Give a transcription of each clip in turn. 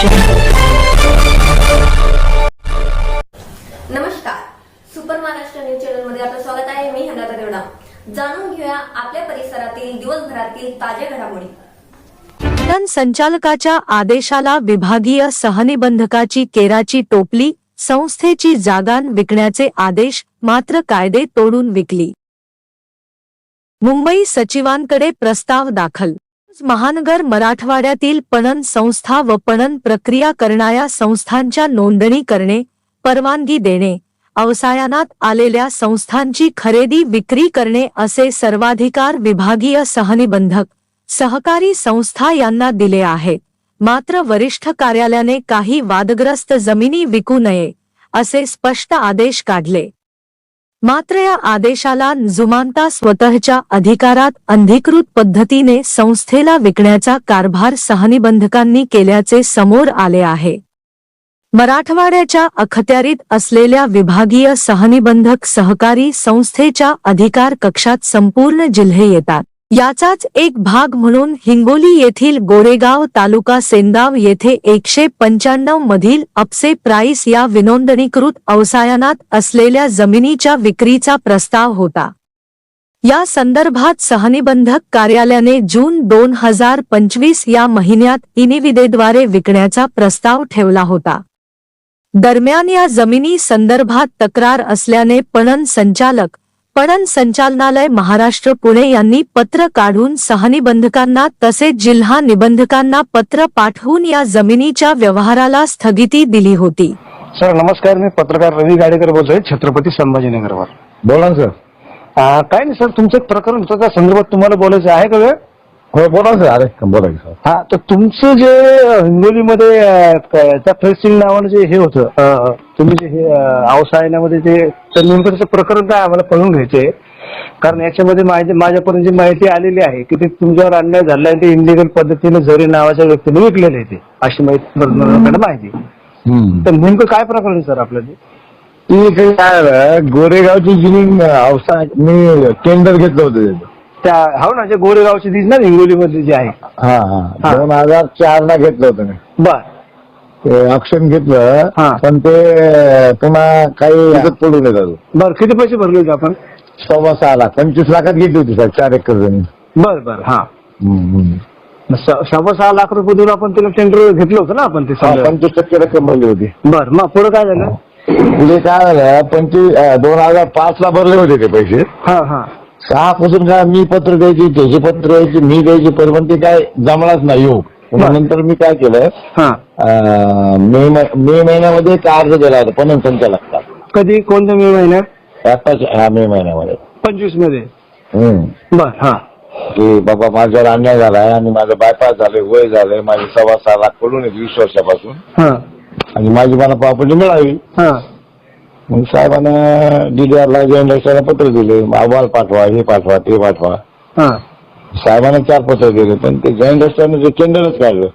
नमस्कार. Super Maharashtra news चॅनलमध्ये आपलं स्वागत आहे. मी हनाता देवडा जाणून घेऊया आपल्या परिसरातील दिवसभरातील ताज्या घडामोडी. पणन संचालकाच्या आदेशाला विभागीय सहनिबंधकाची केराची टोपली संस्थेची जागान विकण्याचे आदेश मात्र कायदे तोडून विकली. मुंबई सचिवांकडे प्रस्ताव दाखल. महानगर मराठवाड्यातील पणन संस्था व पणन प्रक्रिया करणाऱ्या संस्थांच्या नोंदणी करणे परवानगी देणे अवसायानात आलेल्या संस्थांची खरेदी विक्री करणे असे सर्वाधिकार विभागीय सहनिबंधक सहकारी संस्था यांना दिले आहेत मात्र वरिष्ठ कार्यालयाने काही वादग्रस्त जमिनी विकू नये असे स्पष्ट आदेश काढले. मात्र या आदेशाला जुमानता स्वतःच्या अधिकारात अनधिकृत पद्धतीने संस्थेला विकण्याचा कारभार सहनिबंधकांनी केल्याचे समोर आले आहे. मराठवाड्याच्या अखत्यारीत असलेल्या विभागीय सहनिबंधक सहकारी संस्थेच्या अधिकार कक्षात संपूर्ण जिल्हे येतात. याचाच एक भाग म्हणून हिंगोली येथील गोरेगाव तालुका सेनगाव येथे एकशे पंच्याण्णव मधील अपसे प्राईस या विनोंदणीकृत अवसायनात असलेल्या जमिनीच्या विक्रीचा प्रस्ताव होता. या संदर्भात सहनिबंधक कार्यालयाने जून दोन हजार पंचवीस या महिन्यात इनिविदेद्वारे विकण्याचा प्रस्ताव ठेवला होता. दरम्यान या जमिनी संदर्भात तक्रार असल्याने पणन संचालक पणन संचालनालय महाराष्ट्र पुणे यांनी पत्र काढून सहनिबंधकांना तसेच जिल्हा निबंधकांना पत्र पाठवून या जमिनीच्या व्यवहाराला स्थगिती दिली होती. सर नमस्कार मी पत्रकार रवी गाडेकर बोलतोय छत्रपती संभाजीनगरवर. बोला ना सर. काय नाही सर तुमचं एक प्रकरण होतं त्या संदर्भात तुम्हाला बोलायचं आहे का वेळ? हो बोला सर अरे बोला की सर. हा तर तुमचं जे हिंगोलीमध्ये अं, क- त्या फेसिंग नावानं जे हे होतं अं, तुम्ही जे हे अं, जे तर नेमकं त्याचं प्रकरण काय आम्हाला कळून घ्यायचंय. कारण याच्यामध्ये माझ्या माझ्यापर्यंत जी माहिती आलेली आहे की ते तुमच्यावर अन्याय झाला आहे ते इलिगल पद्धतीने झरे नावाच्या व्यक्तीने विकलेले आहे ते अशी माहिती आपल्याला माहिती तर नेमकं काय प्रकरण सर आपलं ते? ती काय झालं, गोरेगावची जमीन अवसा मी टेंडर घेतलं होतं त्याचं. त्या हो ना जे गोरेगावची दिस ना हिंगोलीमधली जी आहे. हा हा. दोन हजार चार ला घेतलं होतं मी. बर. ते ऑप्शन घेतलं हा. पण ते पुन्हा काही याच्यात पडून येतात बर किती पैसे भरले होते आपण? सव्वा सहा लाख पंचवीस लाखात घेतली होती सर चार एकर जमीन. बर बर हा. हम्म, हम्म. मग स- सव्वा सहा लाख रुपये देऊन आपण त्याला टेंडर घेतलं होतं ना आपण ते हा, पंचवीस टक्के रक्कम भरली होती. बर मग पुढे काय झालं? पुढे काय झालं पंचवीस अं, दोन हजार पाच ला भरले होते ते पैसे. हा हा. सहा पासून काय मी पत्र द्यायची त्याची पत्र द्यायची मी द्यायची पण पण ते काय जमलाच नाही योग बरं. नंतर मी काय केलं हा. अं, मे महिन्यामध्ये एक अर्ज दिला होता पणन संचालकचा कधी कोणत्या मे महिन्यात? आताच हा मे महिन्यामध्ये. पंचवीसमध्ये हम्म. बर हा. की बाबा माझ्यावर अन्याय झालाय आणि माझं बायपास झालंय वय झालंय माझे सव्वा सहा लाख पडून आहेत वीस वर्षापासून. हा. आणि माझी मला प्रॉपर्टी मिळावी हा. मग साहेबांना डीडीआरला रजिस्टरला पत्र दिले. अहवाल पाठवा हे पाठवा ते पाठवा. हा. साहेबांना चार पत्र दिले. पण ते जॉईंट रजिस्टरने ते टेंडरच काढलं.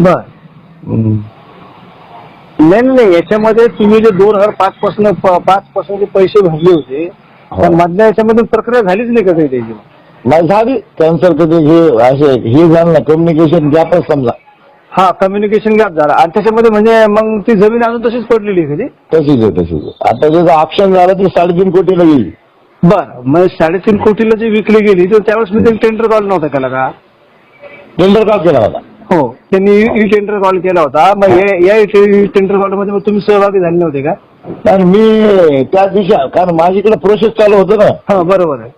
बर. हम्म. नाही नाही, नाही. याच्यामध्ये तुम्ही जे दोन हजार पाच पासून पाच पासून जे पैसे भरले होते हो. पण मधल्या याच्यामध्ये प्रक्रिया झालीच नाही का काही त्याची? मला झाली. कॅन्सर कधी हे असे हे झालं ना. कम्युनिकेशन गॅपच समजा. हा कम्युनिकेशन गॅप झाला. आणि त्याच्यामध्ये म्हणजे मग ती जमीन अजून तशीच पडलेली आहे तशीच आहे तशीच आहे. आता त्याचं ऑप्शन झालं ते साडेतीन कोटीला गेली. बर मग साडेतीन कोटीला जी विकली गेली तर त्यावेळेस मी त्यांनी टेंडर कॉल नव्हता केला का? टेंडर का केला होता. हो त्यांनी ई टेंडर कॉल केला होता. मग हे- या टेंडर कॉलमध्ये मग तुम्ही सहभागी झाले नव्हते का? कारण मी त्या दिवशी कारण माझ्याकडे प्रोसेस चालू होतं ना. हा बरोबर आहे.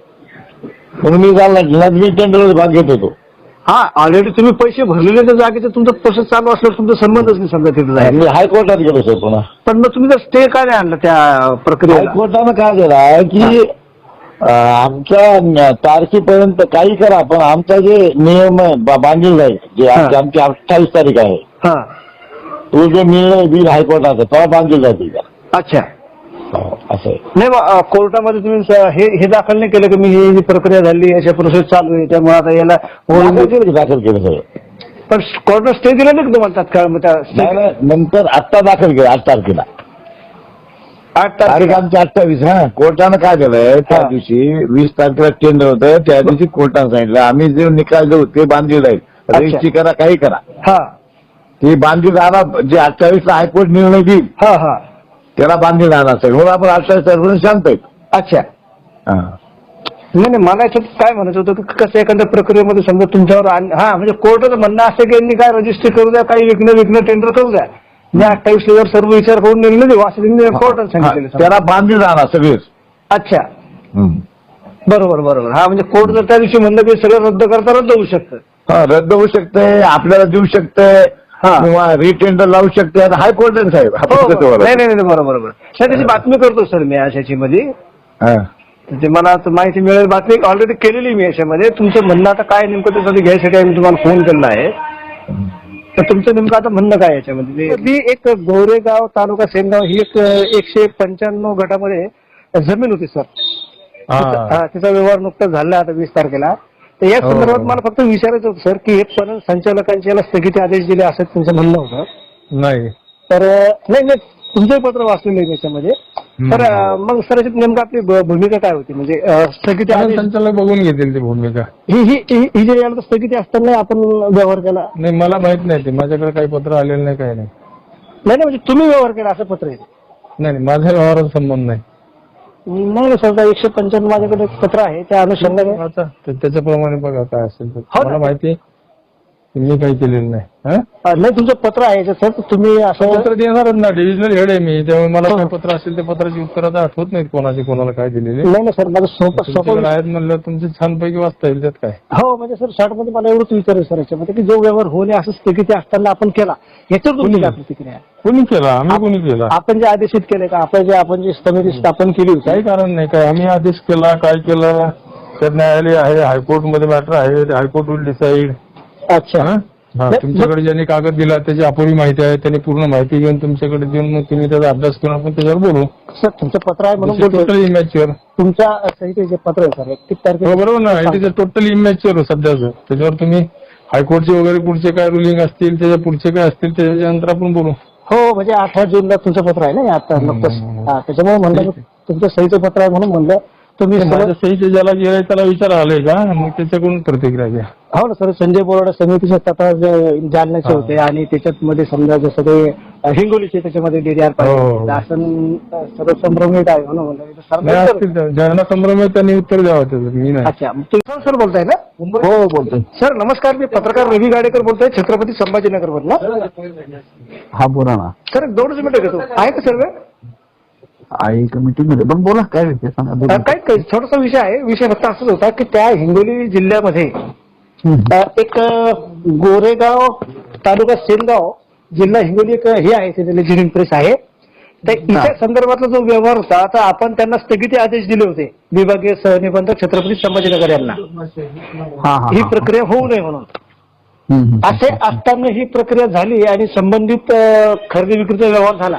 म्हणून मी झाला मी टेंडरमध्ये भाग घेत होतो. हा ऑलरेडी तुम्ही पैसे भरलेले त्या जागेचे तुमचा प्रोसेस चालू असल्यावर तुमचा संबंधच नाही समजा तिथे जायला. मी हायकोर्टात गेलो सर पुन्हा. पण मग तुम्ही जर स्टे का नाही आणला त्या प्रक्रियेला? हायकोर्टानं काय केलं की अं, आमच्या न- तारखेपर्यंत काही करा पण आमचा जे नियम आहे, बा- बांधील जाईल जे आमची. आमची अठ्ठावीस तारीख आहे. हा. तो जो निर्णय बिल हायकोर्टाचा तेव्हा बांधील जातील का? अच्छा. असं नाही अ, कोर्टामध्ये तुम्ही हे हे दाखल नाही केलं की मी ही जी प्रक्रिया झाली याच्या प्रोसेस चालू आहे त्यामुळे आता याला दाखल केलं दाखल केलं सगळं. पण कोर्टानं स्टे दिला नाही का तुम्हाला तात्काळ? मग त्या नाही, stay- नाही, नंतर आत्ता दाखल केलं आठ तारखेला. आठ तारीख तारखेला आमची अठ्ठावीस हा. कोर्टानं काय केलंय त्या हा. दिवशी वीस तारखेला टेंडर होतं त्या दिवशी कोर्टानं सांगितलं आम्ही जे निकाल देऊ ते बांधले जाईल. रजिस्ट्री करा काही करा. हा. ती बांधील राहणार जे अठ्ठावीसला हायकोर्ट निर्णय देईल. हा हा. त्याला बांधील राहणार साहेब म्हणून आपण तारखेला शांत आहेत अच्छा. हा. नाही नाही मला याच्यात काय म्हणायचं होतं की कसं एखाद्या प्रक्रियेमध्ये समजा तुमच्यावर आण- हा म्हणजे कोर्टाचं म्हणणं असं की यांनी काय रजिस्ट्री करू द्या काही विकणं विकणं टेंडर करू द्या. मी अठ्ठावीस वर सर्व विचार करून निर्णय देऊ असं त्यांनी कोर्टाने हा, सांगितलेलं समजा. त्याला बांधील राहणार सगळेच. अच्छा. हम्म. बरोबर बरोबर. हा म्हणजे कोर्ट जर त्या दिवशी म्हणलं की सगळं रद्द करता रद्द होऊ शकतं. हा, रद्द होऊ शकते आपल्याला देऊ शकते हा. किंवा रिटेंडर लावू शकते. आता हायकोर्ट आहे साहेब. हो, हो. नाही नाही नाही बरोबर बरोबर. सर त्याची बातमी करतो सर मी आज मध्ये हा. ते मला आता माहिती मिळेल बातमी. ऑलरेडी केलेली मी याच्यामध्ये. तुमचं म्हणणं आता काय नेमकं त्यासाठी घ्यायसाठी आम्ही तुम्हाला फोन केला आहे. तर तुमचं नेमकं आता म्हणणं काय याच्यामध्ये? ते- ती एक गोरेगाव तालुका सेनगाव ही एक एकशे पंच्याण्णव गटामध्ये जमीन होती सर. हा, तिचा व्यवहार नुकताच झाला आता वीस तारखेला. तर या हो, संदर्भात. मला फक्त विचारायचं होतं सर की हे पणन संचालकांचे याला स्थगिती आदेश दिले असं तुमचं म्हणणं होतं. नाही. तर नाही नाही तुमचंही पत्र वाचलेलं आहे त्याच्यामध्ये. तर मग सर नेमकं आपली भूमिका काय होती? म्हणजे स्थगिती आदेश संचालक बघून घेतील ती भूमिका. ही ही ही जी याला स्थगिती असताना आपण व्यवहार केला. नाही मला माहीत नाही ते. माझ्याकडे काही पत्र आलेलं नाही काही नाही नाही म्हणजे तुम्ही व्यवहार केला असं पत्र आहे. नाही नाही, माझ्या व्यवहाराचा संबंध नाही. नाही ना सर एकशे पंच्याण्णव माझ्याकडे पत्र आहे त्या अनुषंगाने त्याच्याप्रमाणे बघा काय असेल. हो ना. मला माहिती मी काही केलेलं नाही. हं? अं, नाही तुमचं पत्र आहे याच्यात, सर? तुम्ही असं पत्र देणारच ना डिव्हिजनल हेड आहे मी. त्यामुळे मला हो. काय पत्र असेल ते पत्राची उत्तर आता आठवत नाहीत कोणाची कोणाला काय दिलेले. नाही ना सर माझं सोपं तुमच्याकडे सोपं आहेत म्हणलं तुमचे छानपैकी वाचता येईल त्यात काय. हो म्हणजे सर शॉर्टमध्ये मला एवढंच विचारायचं सर याच्यामध्ये की जो व्यवहार होणे असं स्थगिती असताना आपण केला. याच्यावर तुमची कोणी? काय प्रतिक्रिया आहे? कोणी केला? आम्ही कोणी केला? आपण जे आदेशित केले का? आपण जे आपण जी समिती स्थापन केली होती. काही कारण नाही काय आम्ही आदेश केला काय केलं? तर न्यायालय आहे हायकोर्टमध्ये मॅटर आहे हायकोर्ट विल डिसाईड अच्छा. हा? नाही, तुमच्याकडे ज्यांनी कागद दिला त्याची अपुरी माहिती आहे त्यांनी पूर्ण माहिती घेऊन तुमच्याकडे देऊन मग तुम्ही त्याचा अभ्यास करून आपण त्याच्यावर बोलू. सर तुमचं पत्र आहे म्हणून बोलतोय. टोटल इमॅच्युअर तुमच्या सहित जे पत्र आहे सर एकतीस हो तारखेला बरोबर ना इट इज टोटल इमॅच्युअर सध्याचं त्याच्यावर तुम्ही हायकोर्टचे वगैरे पुढचे काय रुलिंग असतील त्याच्या पुढचे काय असतील त्याच्या नंतर आपण बोलू. हो म्हणजे अठरा जूनला तुमचं पत्र आहे ना हे आता नुकतंच. हा, त्याच्यामुळे म्हणलं तुमचं सहीचं पत्र आहे म्हणून म्हणलं तुम्ही माझ्या सहीचे ज्याला गेलाय त्याला विचार आलाय का? मग त्याच्याकडून प्रतिक्रिया घ्या. हो ना सर. संजय बोराडे समितीचे तथा जे जालन्याचे हा. होते आणि त्याच्यात मध्ये समजा जसं ते हिंगोलीचे त्याच्यामध्ये डीडीआर हो. अ, सगळं संभ्रमित आहे म्हणून म्हणलं इथं नाही सरकार- असतील त्या- ज्यांना संभ्रम आहे त्यांनी उत्तर द्यावं त्याचं मी नाही. अच्छा मग तुम्ही सर बोलताय ना? हो बोलतोय. सर नमस्कार मी पत्रकार रवी गाडेकर बोलतोय छत्रपती संभाजीनगर मधनं हा बोला ना. सर दोनच मिनिटं घेतो. आहे का सर वेळ? आई कमिटी मध्ये पण बोला काय विषय सांगा बोला. काय काय छोटासा विषय आहे. विषय फक्त असंच होता की त्या हिंगोली जिल्ह्यामध्ये एक गोरेगाव तालुका सेनगाव जिल्हा हिंगोली एक हे आहे तिथे प्रेस आहे तर इच्या संदर्भातला जो व्यवहार होता तर आपण त्यांना स्थगिती आदेश दिले होते विभागीय सहनिबंधक छत्रपती संभाजीनगर यांना हा हा ही हा. प्रक्रिया होऊ नये म्हणून. असे असताना ही प्रक्रिया झाली आणि संबंधित खरेदी विक्रीचा व्यवहार झाला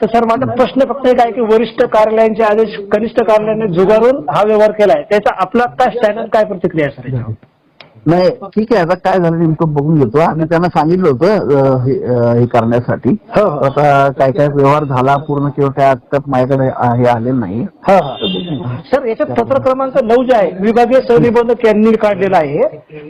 तर सर माझा प्रश्न फक्त एक आहे की वरिष्ठ कार्यालयांचे आदेश कनिष्ठ कार्यालयाने जुगारून हा व्यवहार केलाय त्याचा आपला काय स्टँडर्ड काय प्रतिक्रिया आहे सर? नाही ठीक आहे. आता काय झालं नेमकं बघून घेतो. आम्ही त्यांना सांगितलं होतं अं, हे अं, हे करण्यासाठी. हो हो. आता काय काय व्यवहार झाला पूर्ण किंवा काय आत्ताच माझ्याकडे हे आलेलं नाही. हा हा. सर याच्यात पत्र क्रमांक नऊ जे आहे विभागीय सहनिबंधक यांनी काढलेला आहे.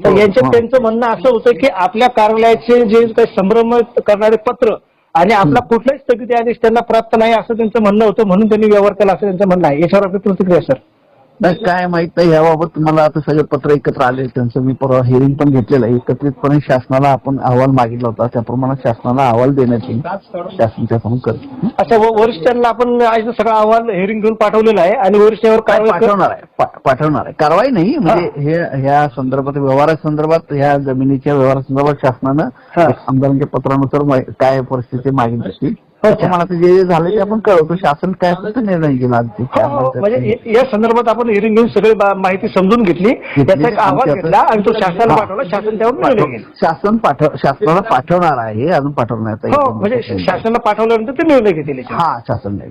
तर यांच्यात त्यांचं म्हणणं असं होतं की आपल्या कार्यालयाचे जे काही संभ्रम करणारे पत्र आणि आपला कुठलाही स्थगिती आदेश त्यांना प्राप्त नाही असं त्यांचं म्हणणं होतं म्हणून त्यांनी व्यवहार केला असं त्यांचं म्हणणं आहे. याच्यावर आपली प्रतिक्रिया सर. नाही काय माहीत नाही याबाबत मला आता सगळे पत्र एकत्र आले त्यांचं मी परवा हिअरिंग पण घेतलेलं आहे. एकत्रितपणे शासनाला आपण अहवाल मागितला होता. त्याप्रमाणे शासनाला अहवाल देण्यात येईल शासन त्याप्रमाणे करेल अच्छा व- वरिष्ठांना आपण आज सगळा अहवाल हेअरिंग घेऊन पाठवलेला आहे आणि वरिष्ठांवर काय कारवाई कर- पाठवणार आहे. पा- पाठवणार आहे. कारवाई नाही. म्हणजे हे ह्या संदर्भात व्यवहारासंदर्भात ह्या जमिनीच्या व्यवहारासंदर्भात शासनानं हा. आमदारांच्या पत्रानुसार मा- काय परिस्थिती मागितली आता जे जे झाले ते आपण कळवतो. शासन काय असेल ते निर्णय घेणार ते. हो, हो, म्हणजे. या- या संदर्भात आपण हिअरिंग घेऊन सगळी बा- माहिती समजून घेतली. त्याचा एक अहवाल घेतला आणि तो शासनाला हा. पाठवला. शासन त्यावर निर्णय घेईल. शासन पाठव शासनाला पाठवणार आहे. अजून पाठवण्यात हो म्हणजे शासनाला पाठवल्यानंतर ते निर्णय घेतील याच्यावर. हा शासन नाही